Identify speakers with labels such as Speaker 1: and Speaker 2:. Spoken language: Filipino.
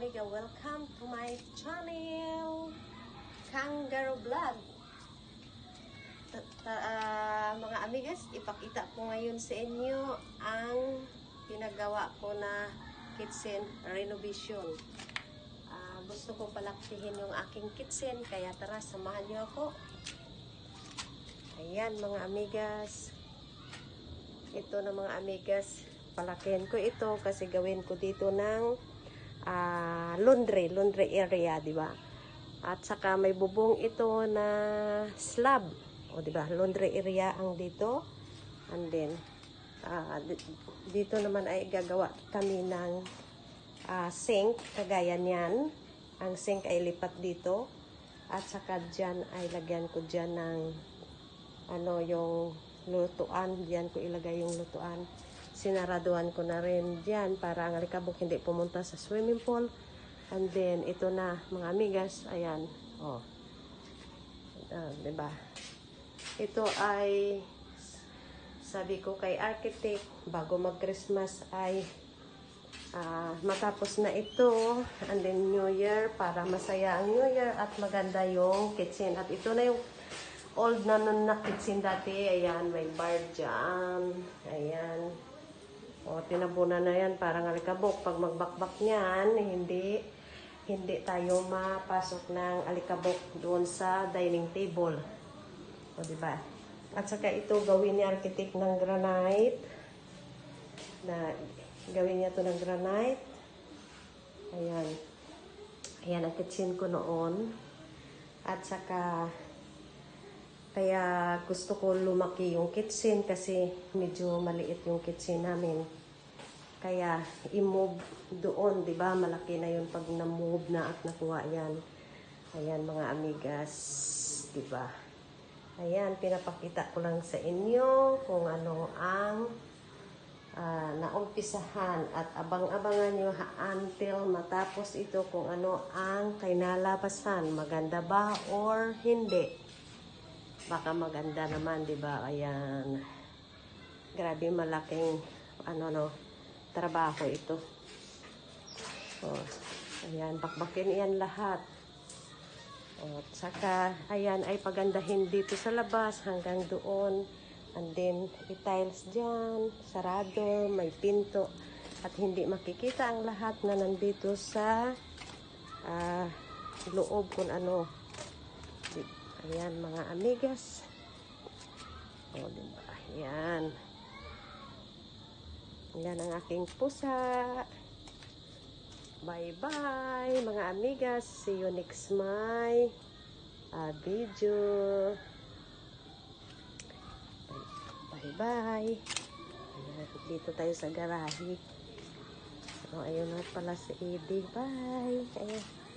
Speaker 1: amiga, welcome to my channel, Kangaroo Vlog. Ah, mga amigas, ipakita ko ngayon sa inyo ang pinagawa ko na kitchen renovation. Ah, gusto ko palaktihin yung aking kitchen, kaya tara, samahan niyo ako. Ayan mga amigas. Ito na mga amigas, palakihin ko ito kasi gawin ko dito ng ah, laundry, laundry area, di ba? At saka may bubong ito na slab. O, di ba? Laundry area ang dito. And then, di- dito naman ay gagawa kami ng ah, sink, kagaya niyan. Ang sink ay lipat dito. At saka dyan ay lagyan ko dyan ng ano yung lutuan. Diyan ko ilagay yung lutuan. Sinaraduan ko na rin dyan para ang alikabok hindi pumunta sa swimming pool. And then, ito na mga amigas. Ayan. Oh. Ah, diba? Ito ay sabi ko kay architect bago mag-Christmas ay ah, matapos na ito and then New Year para masaya ang New Year at maganda yung kitchen. At ito na yung old na nun na kitchen dati. Ayan, may bar dyan. Ayan. O, tinabunan na yan. Parang alikabok. Pag magbakbak niyan, hindi hindi tayo mapasok ng alikabok doon sa dining table. O, di ba? At saka ito gawin ni architect ng granite. Na gawin niya to ng granite. Ayan. Ayan ang kitchen ko noon. At saka kaya gusto ko lumaki yung kitchen kasi medyo maliit yung kitchen namin. Kaya i-move doon, 'di ba? Malaki na 'yun pag na-move na at nakuha 'yan. Ayan mga amigas, 'di ba? Ayan, pinapakita ko lang sa inyo kung ano ang ah, naumpisahan at abang-abangan nyo until matapos ito kung ano ang kainalabasan. Maganda ba or hindi? Baka maganda naman, di ba? Ayan. Grabe malaking ano no, trabaho ito. Oh, ayan, bakbakin iyan lahat. At saka, ayan, ay pagandahin dito sa labas hanggang doon. And then, i-tiles dyan, sarado, may pinto. At hindi makikita ang lahat na nandito sa ah, loob kung ano. Ayan, mga amigas. O, diba? Ayan. Ayan ang aking pusa. Bye-bye, mga amigas. See you next my ah, video. Bye-bye. Dito tayo sa garahe. O, ayun na pala si Eddie. Bye. Ayan.